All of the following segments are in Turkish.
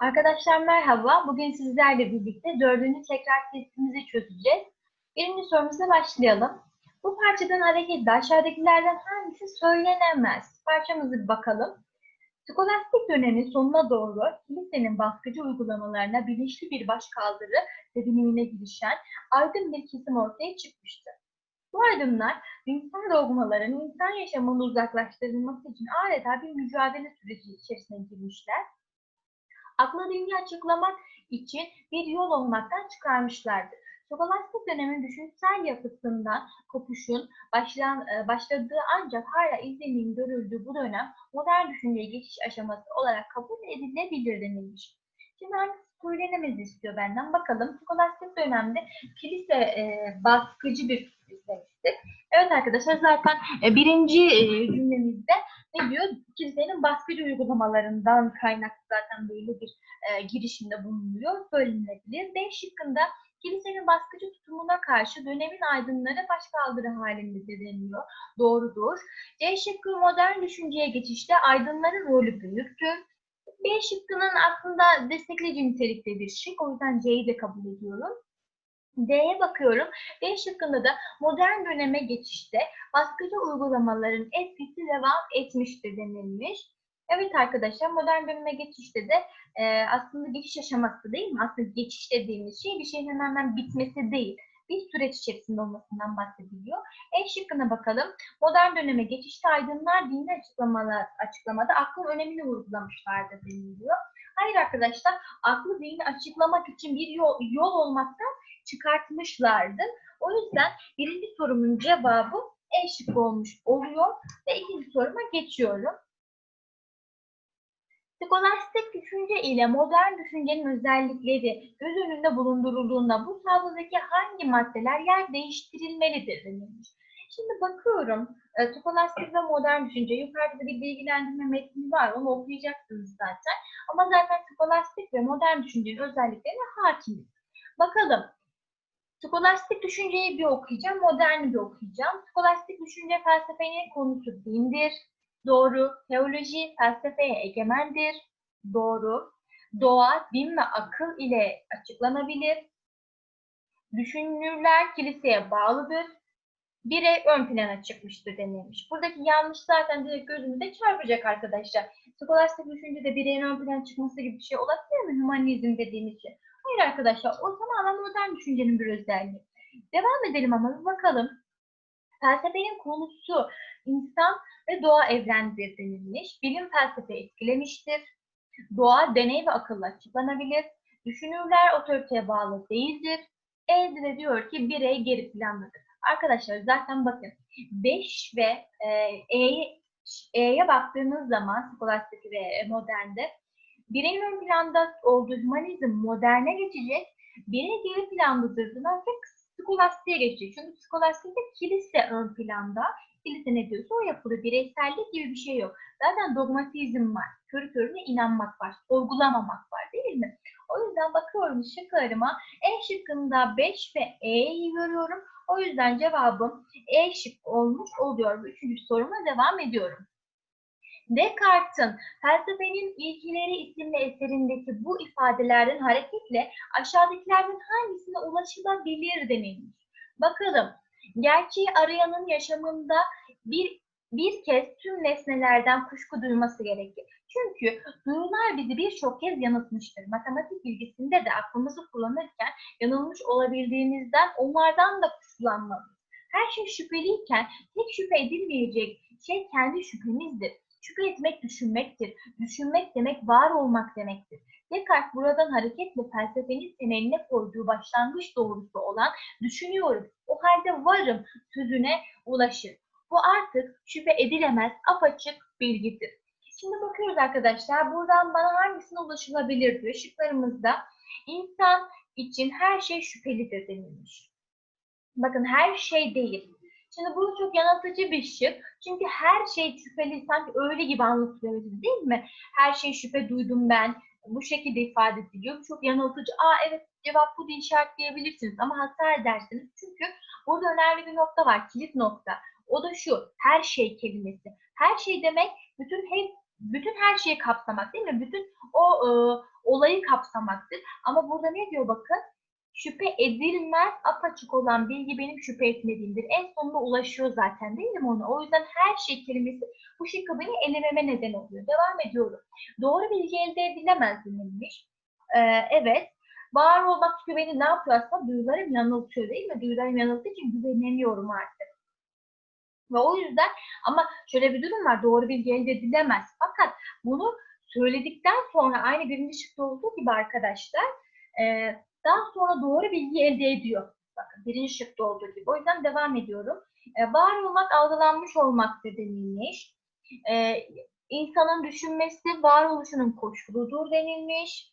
Arkadaşlar merhaba. Bugün sizlerle birlikte dördüncü tekrar testimizi çözeceğiz. Birinci sorumuza başlayalım. Bu parçadan hareketle aşağıdakilerden hangisi söylenemez? Parçamızı bir bakalım. Skolastik dönemin sonuna doğru kilisenin baskıcı uygulamalarına bilinçli bir başkaldırı ve bilimine girişen aydın bir kesim ortaya çıkmıştı. Bu aydınlar dinsel dogmaların insan yaşamını uzaklaştırılması için adeta bir mücadele süreci içerisine girmişler akla dini açıklamak için bir yol olmaktan çıkarmışlardır. Skolastik dönemin düşünsel yapısından kopuşun başlan, e, başladığı ancak hala izlenimin görüldüğü bu dönem modern düşünceye geçiş aşaması olarak kabul edilebilir denilmiş. Şimdi hangisi söylenemez istiyor benden? Bakalım. Skolastik dönemde kilise e, baskıcı bir demiştik. Evet arkadaşlar zaten e, birinci e, cümlemizde ne diyor? Kilisenin baskıcı uygulamalarından kaynaklı zaten böyle bir e, girişimde bulunuyor. Söylenebilir. D şıkkında kilisenin baskıcı tutumuna karşı dönemin aydınları başkaldırı halinde deniliyor. Doğrudur. C şıkkı modern düşünceye geçişte aydınların rolü büyüktür. B şıkkının aslında destekleyici nitelikte bir şık. O yüzden C'yi de kabul ediyorum. D'ye bakıyorum. D şıkkında da modern döneme geçişte baskıcı uygulamaların etkisi devam etmiştir denilmiş. Evet arkadaşlar modern döneme geçişte de e, aslında geçiş aşaması değil mi? Aslında geçiş dediğimiz şey bir şeyin hemen bitmesi değil. Bir süreç içerisinde olmasından bahsediliyor. E şıkkına bakalım. Modern döneme geçişte aydınlar dini açıklamalar, açıklamada aklın önemini vurgulamışlardır deniliyor. Hayır arkadaşlar, aklı dini açıklamak için bir yol, yol olmaktan çıkartmışlardı. O yüzden birinci sorumun cevabı E şıkkı olmuş oluyor ve ikinci soruma geçiyorum. Skolastik düşünce ile modern düşüncenin özellikleri göz önünde bulundurulduğunda bu tablodaki hangi maddeler yer değiştirilmelidir denilmiş. Şimdi bakıyorum, e, skolastik ve modern düşünce, yukarıda bir bilgilendirme metni var, onu okuyacaksınız zaten. Ama zaten skolastik ve modern düşüncenin özelliklerine hakimiz. Bakalım, skolastik düşünceyi bir okuyacağım, moderni bir okuyacağım. Skolastik düşünce felsefenin konusu dindir, Doğru. Teoloji felsefeye egemendir. Doğru. Doğa, din ve akıl ile açıklanabilir. Düşünürler kiliseye bağlıdır. Birey ön plana çıkmıştır denilmiş. Buradaki yanlış zaten direkt gözümüze çarpacak arkadaşlar. Skolastik düşüncede bireyin ön plana çıkması gibi bir şey olabilir mi? Humanizm dediğimiz şey. Hayır arkadaşlar o tamamen modern düşüncenin bir özelliği. Devam edelim ama bakalım. Felsefenin konusu insan ve doğa evrendir denilmiş. Bilim felsefe etkilemiştir. Doğa deney ve akılla açıklanabilir. Düşünürler otoriteye bağlı değildir. Elde de diyor ki birey geri plandadır. Arkadaşlar zaten bakın 5 ve E'ye E'ye baktığınız zaman skolastik ve modernde bireyin ön planda olduğu humanizm moderne geçecek. Birey geri plandadır. Ancak skolastiğe geçecek. Çünkü skolastikte kilise ön planda kilise ne diyorsa o yapılır. Bireysellik gibi bir şey yok. Zaten dogmatizm var. Körü körüne inanmak var. Sorgulamamak var değil mi? O yüzden bakıyorum şıklarıma. E şıkkında 5 ve E'yi görüyorum. O yüzden cevabım E şık olmuş oluyor. Üçüncü soruma devam ediyorum. Descartes'in Felsefenin İlkileri isimli eserindeki bu ifadelerden hareketle aşağıdakilerden hangisine ulaşılabilir denilmiş. Bakalım Gerçeği arayanın yaşamında bir bir kez tüm nesnelerden kuşku duyması gerekir. Çünkü duyular bizi birçok kez yanıltmıştır. Matematik bilgisinde de aklımızı kullanırken yanılmış olabildiğimizden onlardan da kuşkulanmalıyız. Her şey şüpheliyken tek şüphe edilmeyecek şey kendi şüphemizdir. Şüphe etmek düşünmektir. Düşünmek demek var olmak demektir. Descartes buradan hareketle felsefenin temeline koyduğu başlangıç doğrusu olan düşünüyorum, o halde varım sözüne ulaşır. Bu artık şüphe edilemez apaçık bilgidir. Şimdi bakıyoruz arkadaşlar buradan bana hangisine ulaşılabilir diyor. Şıklarımızda insan için her şey şüphelidir denilmiş. Bakın her şey değil. Şimdi bu çok yanıltıcı bir şık. Çünkü her şey şüpheli sanki öyle gibi anlatılıyor değil mi? Her şey şüphe duydum ben. Bu şekilde ifade ediliyor. Çok yanıltıcı. Aa evet cevap bu diye işaretleyebilirsiniz ama hata edersiniz. Çünkü burada önemli bir nokta var. Kilit nokta. O da şu. Her şey kelimesi. Her şey demek bütün hep bütün her şeyi kapsamak değil mi? Bütün o e, olayı kapsamaktır. Ama burada ne diyor bakın? Şüphe edilmez, apaçık olan bilgi benim şüphe etmediğimdir. En sonunda ulaşıyor zaten değil mi ona? O yüzden her şey kelimesi bu şıkkı beni elememe neden oluyor. Devam ediyorum. Doğru bilgi elde edilemez denilmiş. Ee, evet. Var olmak çünkü beni ne yapıyor aslında? Duyularım yanıltıyor değil mi? Duyularım yanılttığı için güvenemiyorum artık. Ve o yüzden ama şöyle bir durum var. Doğru bilgi elde edilemez. Fakat bunu söyledikten sonra aynı birinci şıkta olduğu gibi arkadaşlar e, daha sonra doğru bilgi elde ediyor. Bakın birinci şıkta olduğu gibi. O yüzden devam ediyorum. E, var olmak algılanmış olmaktır denilmiş. E, insanın düşünmesi varoluşunun koşuludur denilmiş.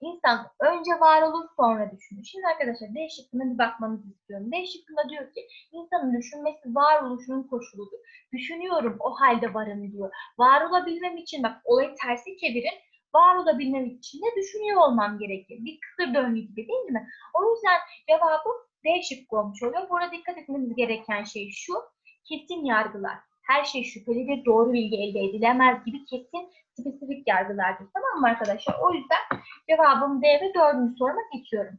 İnsan önce var olur sonra düşünür. Şimdi arkadaşlar D şıkkına bir bakmanızı istiyorum. D şıkkında diyor ki insanın düşünmesi varoluşunun koşuludur. Düşünüyorum o halde varım diyor. Var olabilmem için bak olayı tersi çevirin. Var olabilmem için de düşünüyor olmam gerekir. Bir kısır döngü gibi değil mi? O yüzden cevabı D şıkkı olmuş oluyor. Burada dikkat etmemiz gereken şey şu. Kesin yargılar. Her şey şüphelidir, doğru bilgi elde edilemez gibi kesin spesifik yargılardır. Tamam mı arkadaşlar? O yüzden cevabım D ve dördüncü soruma geçiyorum.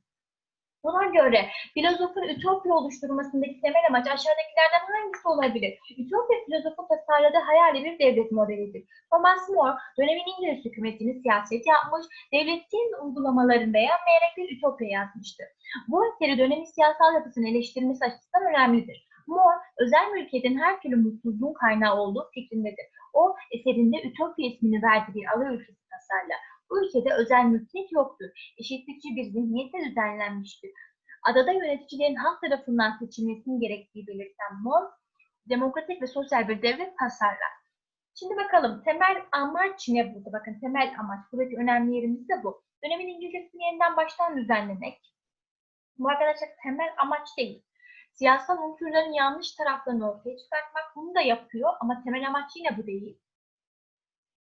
Buna göre filozofun ütopya oluşturmasındaki temel amaç aşağıdakilerden hangisi olabilir? Ütopya filozofun tasarladığı hayali bir devlet modelidir. Thomas More dönemin İngiliz hükümetini siyaset yapmış, devletin uygulamalarını beğenmeyerek bir ütopya yazmıştır. Bu eseri dönemin siyasal yapısını eleştirmesi açısından önemlidir. More, özel mülkiyetin her türlü mutsuzluğun kaynağı olduğu fikrindedir. O, eserinde Ütopya ismini verdiği bir ada ülkesi tasarlar. Bu ülkede özel mülkiyet yoktur. Eşitlikçi bir zihniyetle düzenlenmiştir. Adada yöneticilerin halk tarafından seçilmesinin gerektiği belirten More, demokratik ve sosyal bir devlet tasarlar. Şimdi bakalım temel amaç ne burada? Bakın temel amaç. Buradaki önemli yerimiz de bu. Dönemin İngilizcesini yeniden baştan düzenlemek. Bu arkadaşlar temel amaç değil. Siyasal unsurların yanlış taraflarını ortaya çıkartmak bunu da yapıyor ama temel amaç yine bu değil.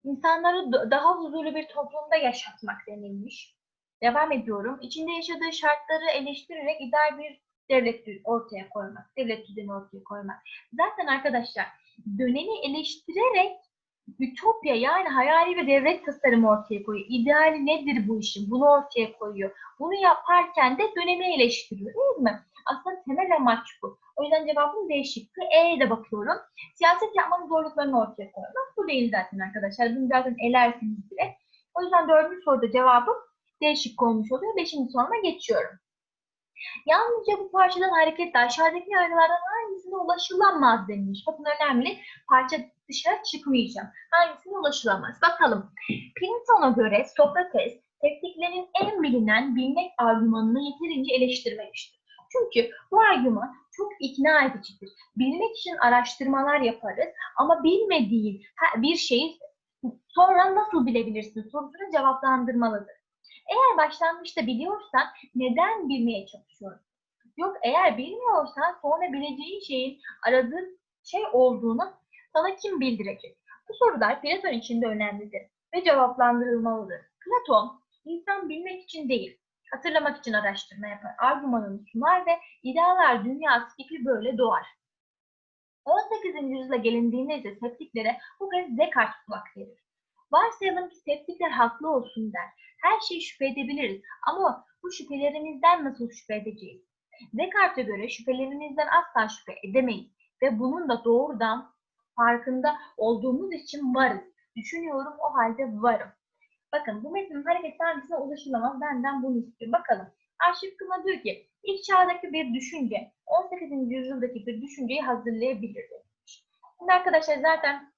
İnsanları daha huzurlu bir toplumda yaşatmak denilmiş. Devam ediyorum. İçinde yaşadığı şartları eleştirerek ideal bir devlet ortaya koymak, devlet düzeni ortaya koymak. Zaten arkadaşlar dönemi eleştirerek ütopya yani hayali bir devlet tasarımı ortaya koyuyor. İdeali nedir bu işin? Bunu ortaya koyuyor. Bunu yaparken de dönemi eleştiriyor değil mi? Aslında temel amaç bu. O yüzden cevabım D şıkkı. E'ye de bakıyorum. Siyaset yapmanın zorluklarını ortaya koymak. Bu değil zaten arkadaşlar. Bunu zaten elersiniz bile. O yüzden dördüncü soruda cevabım D şıkkı olmuş oluyor. Beşinci soruma geçiyorum. Yalnızca bu parçadan hareketle aşağıdaki yargılardan hangisine ulaşılamaz denilmiş. Bakın önemli. Parça dışarı çıkmayacağım. Hangisine ulaşılamaz? Bakalım. Clinton'a göre Sokrates tekniklerin en bilinen bilmek argümanını yeterince eleştirmemiştir. Çünkü bu argüman çok ikna edicidir. Bilmek için araştırmalar yaparız ama bilmediğin bir şeyi sonra nasıl bilebilirsin sorusunu cevaplandırmalıdır. Eğer başlangıçta biliyorsan neden bilmeye çalışıyorsun? Yok eğer bilmiyorsan sonra bileceğin şeyin aradığın şey olduğunu sana kim bildirecek? Bu sorular Platon için de önemlidir ve cevaplandırılmalıdır. Platon, insan bilmek için değil, hatırlamak için araştırma yapar, argümanını sunar ve idealar dünyası fikri böyle doğar. 18. yüzyıla gelindiğinde ise septiklere bu kez Descartes kulak verir. Varsayalım ki septikler haklı olsun der. Her şeyi şüphe edebiliriz ama bu şüphelerimizden nasıl şüphe edeceğiz? Descartes'e göre şüphelerimizden asla şüphe edemeyiz ve bunun da doğrudan farkında olduğumuz için varız. Düşünüyorum o halde varım. Bakın bu metnin hareket hangisine ulaşılamaz benden bunu istiyor. Bakalım. Arşivkıma diyor ki ilk çağdaki bir düşünce 18. yüzyıldaki bir düşünceyi hazırlayabilir demiş. Şimdi arkadaşlar zaten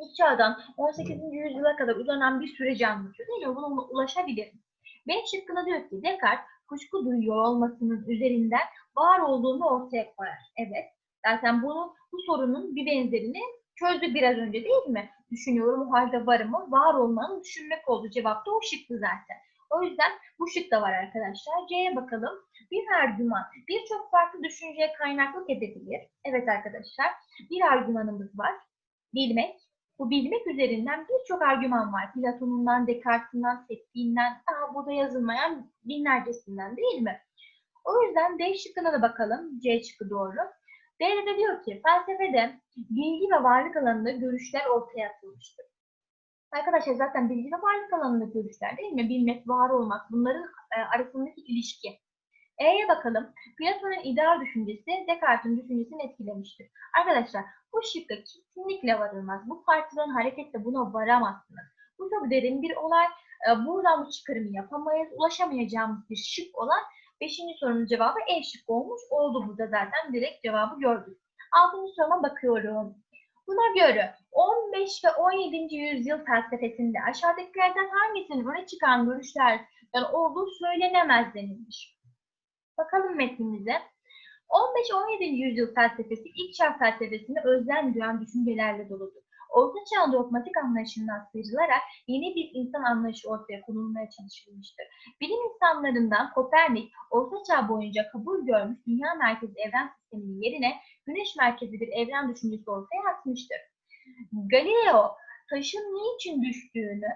ilk çağdan 18. yüzyıla kadar uzanan bir süreci anlatıyor değil mi? Buna ulaşabilir. B şıkkına diyor ki Descartes kuşku duyuyor olmasının üzerinden var olduğunu ortaya koyar. Evet. Zaten bunu bu sorunun bir benzerini çözdü biraz önce değil mi? Düşünüyorum o halde varımı, var olmanın düşünmek oldu. Cevap da o şıktı zaten. O yüzden bu şık da var arkadaşlar. C'ye bakalım. Bir argüman birçok farklı düşünceye kaynaklık edebilir. Evet arkadaşlar. Bir argümanımız var. Bilmek. Bu bilmek üzerinden birçok argüman var. Platon'undan, Descartes'inden, Septiğinden, daha burada yazılmayan binlercesinden değil mi? O yüzden D şıkkına da bakalım. C şıkkı doğru. D'de de diyor ki felsefede bilgi ve varlık alanında görüşler ortaya atılmıştır. Arkadaşlar zaten bilgi ve varlık alanında görüşler değil mi? Bilmek, var olmak bunların e, arasındaki ilişki. E'ye bakalım. Platon'un ideal düşüncesi Descartes'in düşüncesini etkilemiştir. Arkadaşlar bu şıkka kesinlikle varılmaz. Bu partiden hareketle buna varamazsınız. Bu çok derin bir olay. E, buradan bu çıkarımı yapamayız. Ulaşamayacağımız bir şık olan 5. sorunun cevabı E şıkkı olmuş. Oldu burada zaten direkt cevabı gördük. 6. soruma bakıyorum. Buna göre 15 ve 17. yüzyıl felsefesinde aşağıdakilerden hangisinin öne çıkan görüşlerden olduğu söylenemez denilmiş. Bakalım metnimize. 15-17. yüzyıl felsefesi ilk çağ felsefesini özlem duyan düşüncelerle doludur. Orta çağ dogmatik anlayışından sıyrılarak yeni bir insan anlayışı ortaya konulmaya çalışılmıştır. Bilim insanlarından Kopernik, Orta Çağ boyunca kabul görmüş dünya merkezi evren sisteminin yerine güneş merkezi bir evren düşüncesi ortaya atmıştır. Galileo, taşın niçin düştüğünü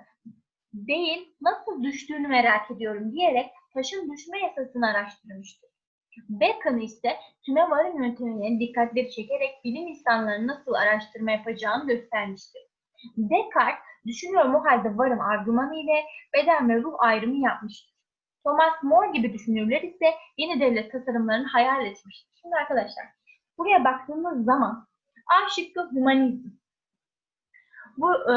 değil, nasıl düştüğünü merak ediyorum diyerek taşın düşme yasasını araştırmıştır. Bacon ise tüme varım yöntemine dikkatleri çekerek bilim insanlarının nasıl araştırma yapacağını göstermiştir. Descartes, düşünüyorum o halde varım argümanı ile beden ve ruh ayrımı yapmıştır. Thomas More gibi düşünürler ise yeni devlet tasarımlarını hayal etmiştir. Şimdi arkadaşlar, buraya baktığımız zaman A şıkkı humanizm. Bu e,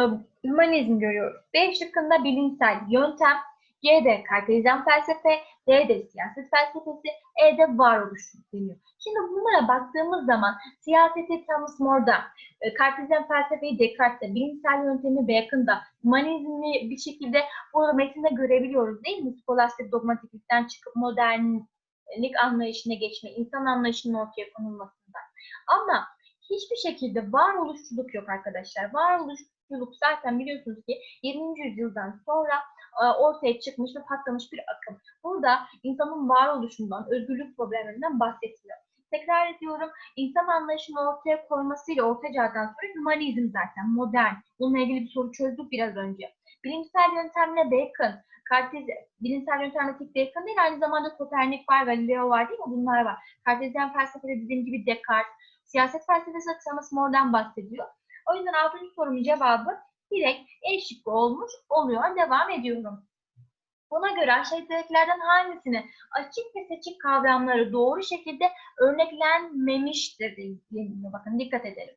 humanizm görüyoruz. B şıkkında bilimsel yöntem, C'de kartezyen felsefe, D'de siyaset felsefesi, E'de varoluş deniyor. Şimdi bunlara baktığımız zaman siyaseti Thomas More'da, e, kartezyen felsefeyi Descartes'te, bilimsel yöntemi Bacon'da, humanizmi bir şekilde bu metinde görebiliyoruz değil mi? Skolastik dogmatiklikten çıkıp modernlik anlayışına geçme, insan anlayışının ortaya konulmasında. Ama hiçbir şekilde varoluşçuluk yok arkadaşlar. Varoluşçuluk zaten biliyorsunuz ki 20. yüzyıldan sonra ortaya çıkmış ve patlamış bir akım. Burada insanın varoluşundan, özgürlük problemlerinden bahsetmiyor. Tekrar ediyorum, insan anlayışını ortaya koymasıyla Orta Çağ'dan sonra humanizm zaten, modern. Bununla ilgili bir soru çözdük biraz önce. Bilimsel yöntemle Bacon, Kartez, bilimsel yöntemle tek Bacon değil, aynı zamanda Kopernik var, Galileo var değil mi? Bunlar var. Kartezyen felsefede dediğim gibi Descartes, siyaset felsefesi Thomas More'dan bahsediyor. O yüzden 6. sorunun cevabı direkt E olmuş oluyor. Devam ediyorum. Buna göre aşağıdakilerden hangisini açık ve seçik kavramları doğru şekilde örneklenmemiştir deniliyor. Bakın dikkat edelim.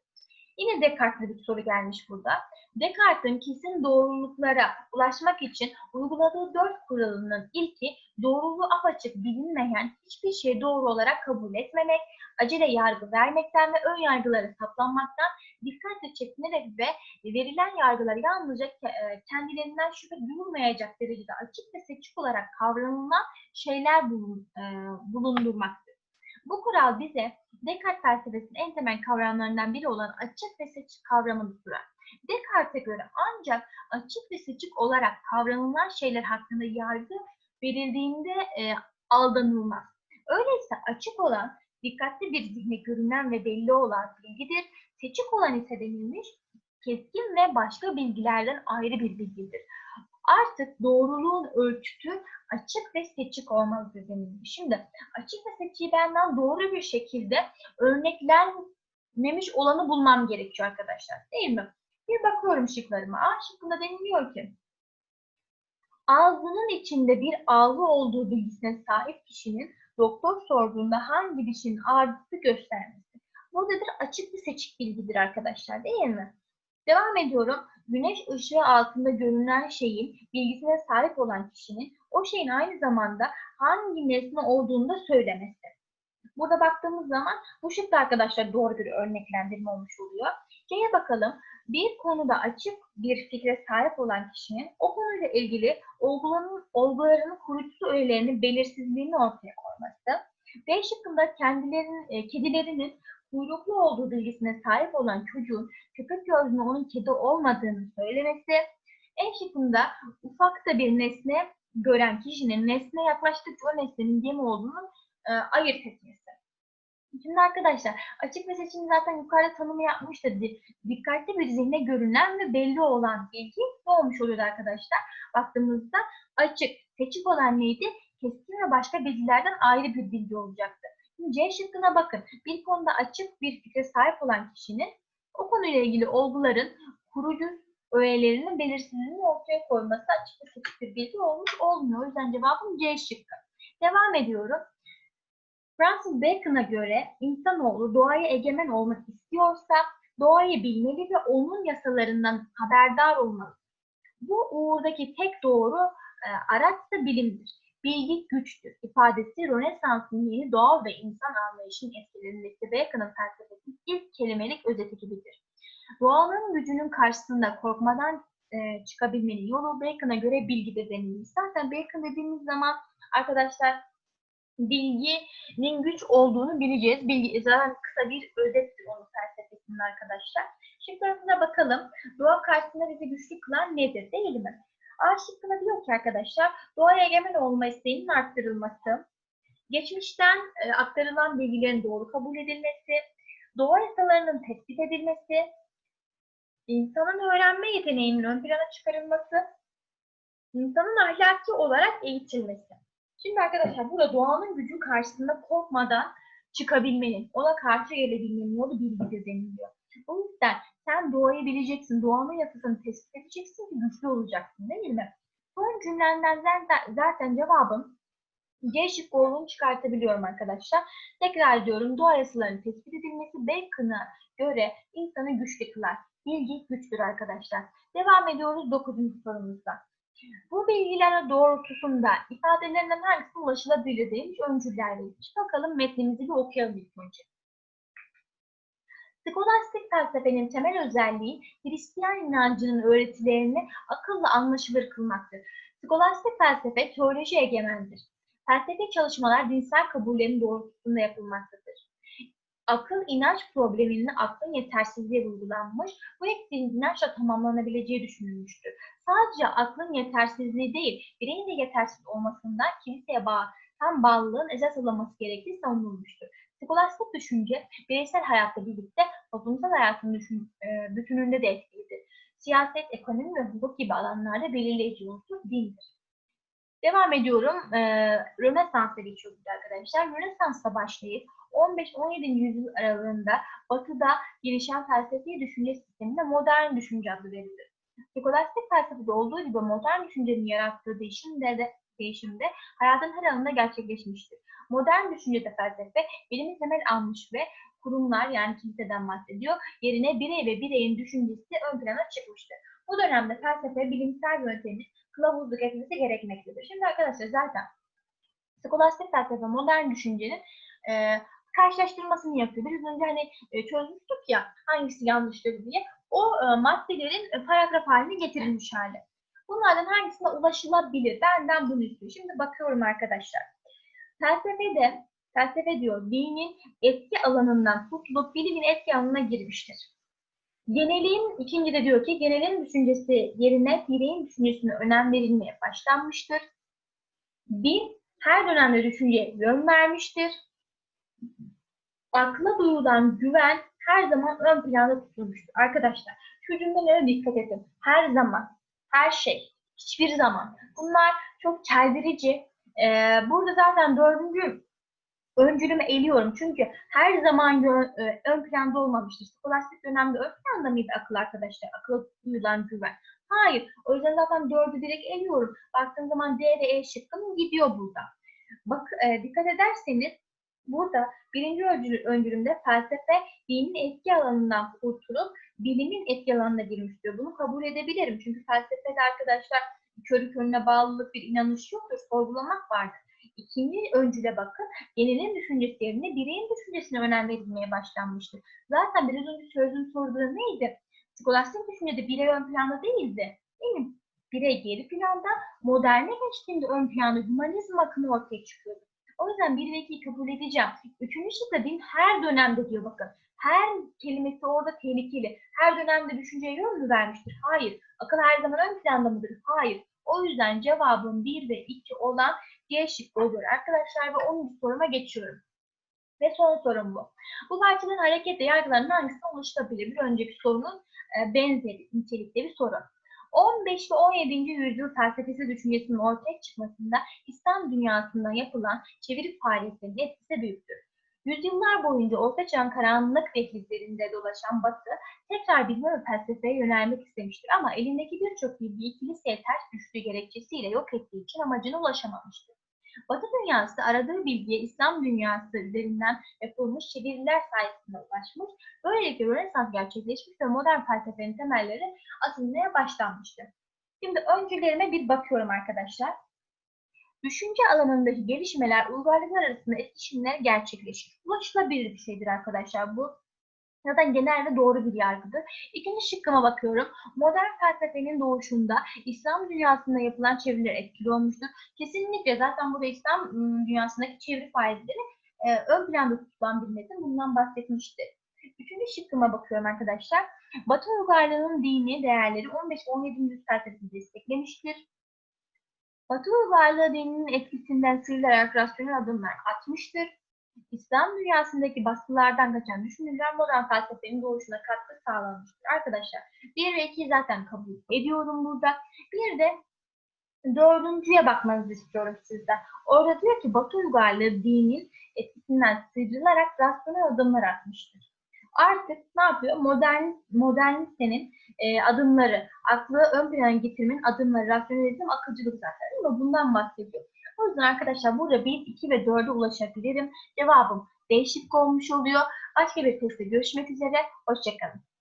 Yine Descartes'e bir soru gelmiş burada. Descartes'in kesin doğruluklara ulaşmak için uyguladığı dört kuralının ilki doğruluğu apaçık bilinmeyen hiçbir şey doğru olarak kabul etmemek, acele yargı vermekten ve ön yargılara saplanmaktan dikkatle çekinerek ve verilen yargılar yalnızca e, kendilerinden şüphe duyulmayacak derecede açık ve seçik olarak kavranılan şeyler e, bulundurmaktır. Bu kural bize Descartes felsefesinin en temel kavramlarından biri olan açık ve seçik kavramını sunar. Descartes'e göre ancak açık ve seçik olarak kavranılan şeyler hakkında yargı verildiğinde e, aldanılmaz. Öyleyse açık olan, dikkatli bir zihne görünen ve belli olan bilgidir. Seçik olan ise denilmiş, keskin ve başka bilgilerden ayrı bir bilgidir. Artık doğruluğun ölçütü açık ve seçik olmalıdır denilmiş. Şimdi açık ve seçiği benden doğru bir şekilde örneklenmemiş olanı bulmam gerekiyor arkadaşlar. Değil mi? Bir bakıyorum şıklarıma. A şıkkında deniliyor ki ağzının içinde bir algı olduğu bilgisine sahip kişinin doktor sorduğunda hangi dişinin ağrısı göstermesi. Burada bir açık ve seçik bilgidir arkadaşlar değil mi? Devam ediyorum. Güneş ışığı altında görünen şeyin bilgisine sahip olan kişinin o şeyin aynı zamanda hangi nesne olduğunu da söylemesi. Burada baktığımız zaman bu şıkta arkadaşlar doğru bir örneklendirme olmuş oluyor. C'ye bakalım. Bir konuda açık bir fikre sahip olan kişinin o konuyla ilgili olgularının, olgularının kurucusu öğelerinin belirsizliğini ortaya koyması. D şıkkında kendilerinin, e, kedilerinin kuyruklu olduğu bilgisine sahip olan çocuğun köpek gördüğünde onun kedi olmadığını söylemesi. En şıkkında ufakta bir nesne gören kişinin nesne yaklaştıkça o nesnenin gemi olduğunu e, ayırt etmesi. Şimdi arkadaşlar açık ve seçim zaten yukarıda tanımı yapmıştı. Dikkatli bir zihne görünen ve belli olan bilgi ne olmuş oluyordu arkadaşlar? Baktığımızda açık, seçik olan neydi? Keskin ve başka bilgilerden ayrı bir bilgi olacaktı. C şıkkına bakın. Bir konuda açık bir fikre sahip olan kişinin o konuyla ilgili olguların kurucu, öğelerinin belirsizliğini ortaya koyması açık bir bilgi olmuş olmuyor. O yüzden cevabım C şıkkı. Devam ediyorum. Francis Bacon'a göre insanoğlu doğaya egemen olmak istiyorsa doğayı bilmeli ve onun yasalarından haberdar olmalı. Bu uğurdaki tek doğru e, araç da bilimdir. Bilgi güçtür ifadesi Rönesans'ın yeni doğal ve insan anlayışının etkilerindeki Bacon'ın felsefesinin ilk kelimelik özeti gibidir. Doğanın gücünün karşısında korkmadan e, çıkabilmenin yolu Bacon'a göre bilgidir denilmiş. Zaten Bacon dediğimiz zaman arkadaşlar bilginin güç olduğunu bileceğiz. Bilgi zaten kısa bir özettir onun felsefesinin arkadaşlar. Şıklarımıza bakalım. Doğa karşısında bizi güçlü kılan nedir değil mi? A şıkkına diyor ki arkadaşlar doğaya egemen olma isteğinin arttırılması, geçmişten e, aktarılan bilgilerin doğru kabul edilmesi, doğa yasalarının tespit edilmesi, insanın öğrenme yeteneğinin ön plana çıkarılması, insanın ahlaki olarak eğitilmesi. Şimdi arkadaşlar burada doğanın gücü karşısında korkmadan çıkabilmenin, ona karşı gelebilmenin yolu bilgidir deniliyor. O yüzden sen doğayı bileceksin, doğanın yasasını tespit edeceksin ki güçlü olacaksın değil mi? Son cümlenden zaten, cevabın C şıkkı olduğunu çıkartabiliyorum arkadaşlar. Tekrar ediyorum doğa yasalarının tespit edilmesi Bacon'a göre insanı güçlü kılar. Bilgi güçtür arkadaşlar. Devam ediyoruz 9. sorumuzda. Bu bilgiler doğrultusunda ifadelerinden hangisine ulaşılabilir demiş öncüler verilmiş. Bakalım metnimizi bir okuyalım ilk önce. Skolastik felsefenin temel özelliği Hristiyan inancının öğretilerini akılla anlaşılır kılmaktır. Skolastik felsefe teoloji egemendir. Felsefi çalışmalar dinsel kabullerin doğrultusunda yapılmaktadır. Akıl inanç probleminin aklın yetersizliği vurgulanmış, bu eksiğin inançla tamamlanabileceği düşünülmüştür. Sadece aklın yetersizliği değil, bireyin de yetersiz olmasından kiliseye bağ, tam bağlılığın esas alınması gerektiği savunulmuştur. Skolastik düşünce bireysel hayatta birlikte toplumsal hayatın düşün, e, bütününde de etkilidir. Siyaset, ekonomi ve hukuk gibi alanlarda belirleyici unsur dindir. Devam ediyorum. Ee, Rönesans'a geçiyoruz arkadaşlar. Rönesans'ta başlayıp 15-17. yüzyıl aralığında Batı'da gelişen felsefi düşünce sistemine modern düşünce adı verilir. Skolastik felsefede olduğu gibi modern düşüncenin yarattığı değişimde de değişimde hayatın her alanında gerçekleşmiştir. Modern düşüncede felsefe bilimi temel almış ve kurumlar yani kiliseden bahsediyor yerine birey ve bireyin düşüncesi ön plana çıkmıştır. Bu dönemde felsefe bilimsel yöntemin kılavuzluk etmesi gerekmektedir. Şimdi arkadaşlar zaten skolastik felsefe modern düşüncenin e, karşılaştırmasını yapıyor. Biraz önce hani e, çözmüştük ya hangisi yanlıştır diye. O e, maddelerin e, paragraf haline getirilmiş hali. Bunlardan hangisine ulaşılabilir? Benden bunu istiyor. Şimdi bakıyorum arkadaşlar. Felsefede, felsefe diyor, dinin etki alanından tutulup bilimin etki alanına girmiştir. Genelin, ikinci de diyor ki, genelin düşüncesi yerine bireyin düşüncesine önem verilmeye başlanmıştır. Bir, her dönemde düşünceye yön vermiştir. Akla duyulan güven her zaman ön planda tutulmuştur. Arkadaşlar, şu cümlelere dikkat edin. Her zaman, her şey, hiçbir zaman. Bunlar çok çeldirici. Ee, burada zaten dördüncü öncülümü eliyorum. Çünkü her zaman gö- e, ön planda olmamıştır. Skolastik dönemde ön planda mıydı akıl arkadaşlar? Akıl duyulan güven. Hayır. O yüzden zaten dördü direkt eliyorum. Baktığım zaman D ve E şıkkım gidiyor burada. Bak e, dikkat ederseniz burada birinci öncül, öncülümde felsefe dinin etki alanından kurtulup bilimin etki alanına girmiş diyor. Bunu kabul edebilirim. Çünkü felsefede arkadaşlar körü körüne bağlılık bir inanış yoktur. Sorgulamak vardır. İkinci öncüle bakın, genelin düşüncesi yerine bireyin düşüncesine önem verilmeye başlanmıştır. Zaten biraz önce sözün sorduğu neydi? Skolastik düşüncede birey ön planda değildi. Değil mi? Birey geri planda, moderne geçtiğinde ön planda humanizm akımı ortaya çıkıyordu. O yüzden bir ve kabul edeceğim. Üçüncü şıkta din her dönemde diyor bakın. Her kelimesi orada tehlikeli. Her dönemde düşünceye yön mü vermiştir? Hayır. Akıl her zaman ön planda mıdır? Hayır. O yüzden cevabım 1 ve 2 olan C şıkkı oluyor arkadaşlar ve 10. soruma geçiyorum. Ve son sorum bu. Bu parçaların hareketle yargılarının hangisine ulaşılabilir? Bir önceki sorunun e, benzeri nitelikte bir soru. 15 ve 17. yüzyıl felsefesi düşüncesinin ortaya çıkmasında İslam dünyasından yapılan çeviri faaliyetlerinin etkisi büyüktür. Yüzyıllar boyunca Orta Çağ'ın karanlık dehlizlerinde dolaşan Batı, tekrar bilime ve felsefeye yönelmek istemiştir ama elindeki birçok bilgiyi kiliseye ters düştüğü gerekçesiyle yok ettiği için amacına ulaşamamıştır. Batı dünyası aradığı bilgiye İslam dünyası üzerinden yapılmış çeviriler sayesinde ulaşmış, böylelikle Rönesans gerçekleşmiş ve modern felsefenin temelleri atılmaya başlanmıştır. Şimdi öncülerime bir bakıyorum arkadaşlar. Düşünce alanındaki gelişmeler uygarlıklar arasında etkileşimler gerçekleşir. Ulaşılabilir bir şeydir arkadaşlar bu. Zaten genel ve doğru bir yargıdır. İkinci şıkkıma bakıyorum. Modern felsefenin doğuşunda İslam dünyasında yapılan çeviriler etkili olmuştur. Kesinlikle zaten burada İslam ım, dünyasındaki çeviri faaliyetleri e, ön planda tutulan bir metin bundan bahsetmiştir. Üçüncü şıkkıma bakıyorum arkadaşlar. Batı uygarlığının dini değerleri 15 17. yüzyıl felsefesini desteklemiştir. Batı uygarlığı dininin etkisinden sıyrılarak rasyonel adımlar atmıştır. İslam dünyasındaki baskılardan kaçan düşünürler modern felsefenin doğuşuna katkı sağlamıştır. Arkadaşlar 1 ve 2'yi zaten kabul ediyorum burada. Bir de dördüncüye bakmanızı istiyorum sizden. Orada diyor ki Batı uygarlığı dinin etkisinden sıyrılarak rasyonel adımlar atmıştır. Artık ne yapıyor? Modern, modernitenin e, adımları, aklı ön plana getirmenin adımları, rasyonalizm, akılcılık zaten değil mi? Bundan bahsediyor. O yüzden arkadaşlar burada 1, 2 ve 4'e ulaşabilirim. Cevabım değişik olmuş oluyor. Başka bir testte görüşmek üzere. Hoşçakalın.